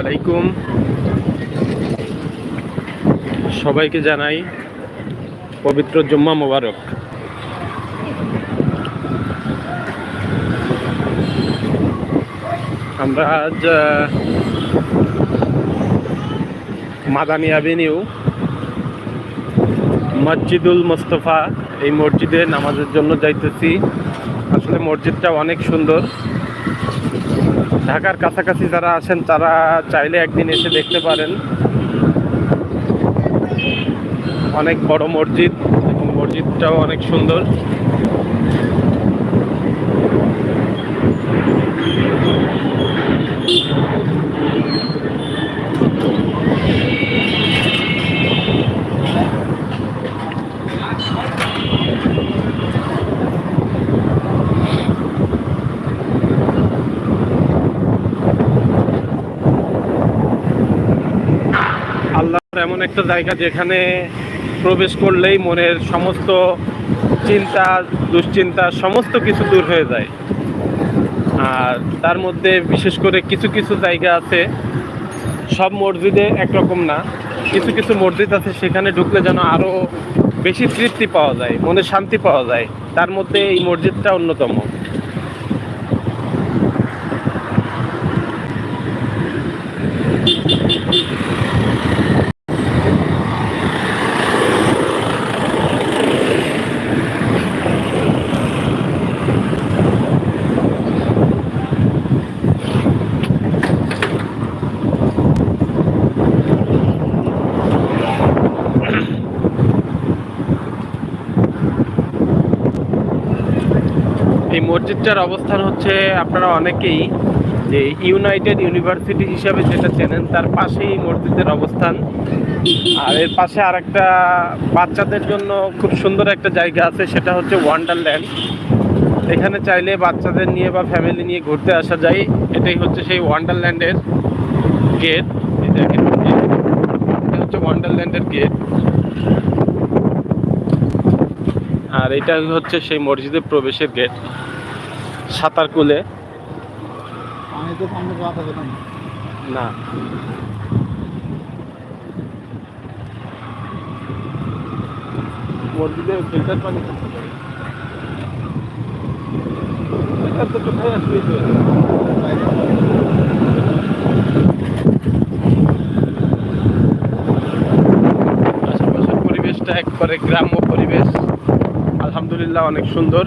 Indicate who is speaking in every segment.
Speaker 1: আলাইকুম। সবাইকে জানাই পবিত্র জুম্মা মোবারক। আমরা আজ মাদানী অ্যাভিনিউ, মসজিদুল মোস্তফা, এই মসজিদে নামাজের জন্য যাইতেছি। আসলে মসজিদটা অনেক সুন্দর। ঢাকার কাছাকাছি যারা আছেন, তারা চাইলে একদিন এসে দেখতে পারেন। অনেক বড় মসজিদ, এবং মসজিদটাও অনেক সুন্দর। এমন একটা জায়গা যেখানে প্রবেশ করলেই মনের সমস্ত চিন্তা, দুশ্চিন্তা, সমস্ত কিছু দূর হয়ে যায়। আর তার মধ্যে বিশেষ করে কিছু কিছু জায়গা আছে, সব মসজিদে একরকম না। কিছু কিছু মসজিদ আছে সেখানে ঢুকলে যেন আরও বেশি তৃপ্তি পাওয়া যায় মনে শান্তি পাওয়া যায়। তার মধ্যে এই মসজিদটা অন্যতম এই মসজিদটার অবস্থান হচ্ছে আপনারা অনেকেই যে ইউনাইটেড ইউনিভার্সিটি হিসাবে যেটা চেনেন, তার পাশেই মসজিদের অবস্থান। আর এর পাশে আরেকটা বাচ্চাদের জন্য খুব সুন্দর একটা জায়গা আছে, সেটা হচ্ছে ওয়ান্ডারল্যান্ড এখানে চাইলে বাচ্চাদের নিয়ে বা ফ্যামিলি নিয়ে ঘুরতে আসা যায়। এটাই হচ্ছে সেই ওয়ান্ডারল্যান্ডের গেট এটা হচ্ছে ওয়ান্ডারল্যান্ডের গেট আর এটা হচ্ছে সেই মসজিদের প্রবেশের গেট সাঁতার কুলে।
Speaker 2: না।
Speaker 1: না। মসজিদে ফিল্টার পানি থাকতে পারে। এটা তো কোথায় আসবে আশেপাশের পরিবেশটা একবারে গ্রাম্য পরিবেশ। আলহামদুলিল্লাহ অনেক সুন্দর।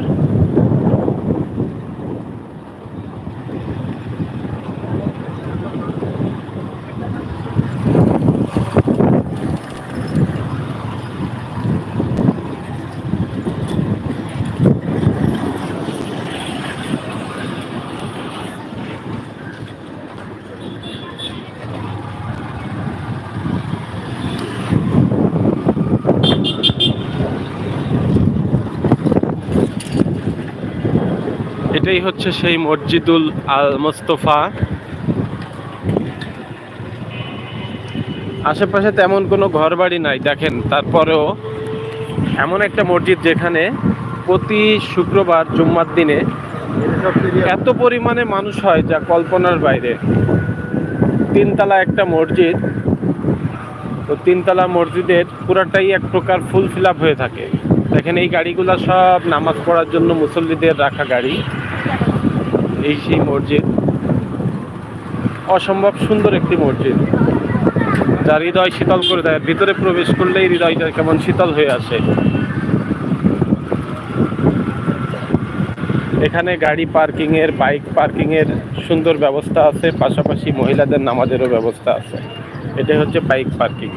Speaker 1: এটাই হচ্ছে সেই মসজিদুল আল মোস্তফা আশেপাশে তেমন কোনো ঘর বাড়ি নাই, দেখেন। তারপরেও এমন একটা মসজিদ যেখানে প্রতি শুক্রবার জুম্মার দিনে এত পরিমাণে মানুষ হয় যা কল্পনার বাইরে। তিনতলা একটা মসজিদ, তো তিনতলা মসজিদের পুরাটাই এক প্রকার ফুল ফিল হয়ে থাকে। দেখেন এই গাড়িগুলো সব নামাজ পড়ার জন্য মুসল্লিদের রাখা গাড়ি। এই সেই মসজিদ। অসম্ভব সুন্দর একটি মসজিদ। যা হৃদয় শীতল করে দেয়। ভিতরে প্রবেশ করলেই হৃদয়টা কেমন শীতল হয়ে আসে। এখানে গাড়ি পার্কিং এর বাইক পার্কিং এর সুন্দর ব্যবস্থা আছে। পাশাপাশি মহিলাদের নামাজেরও ব্যবস্থা আছে। এটা হচ্ছে বাইক পার্কিং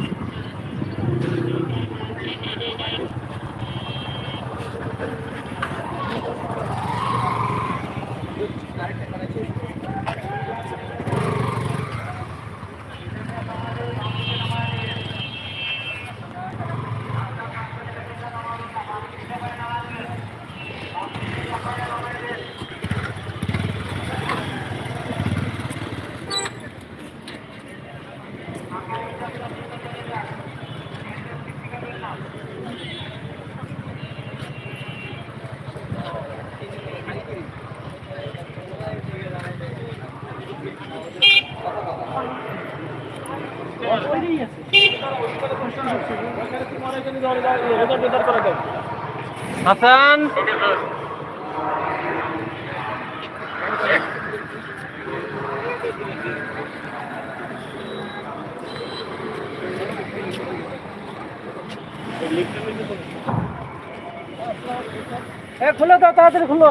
Speaker 1: হাসান।
Speaker 2: খুলে তাড়াতাড়ি খুলো।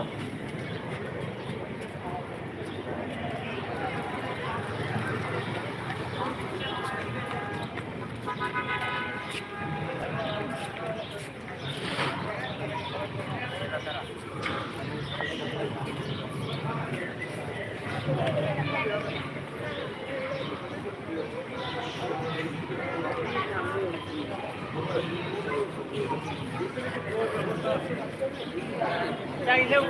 Speaker 3: চাইলেও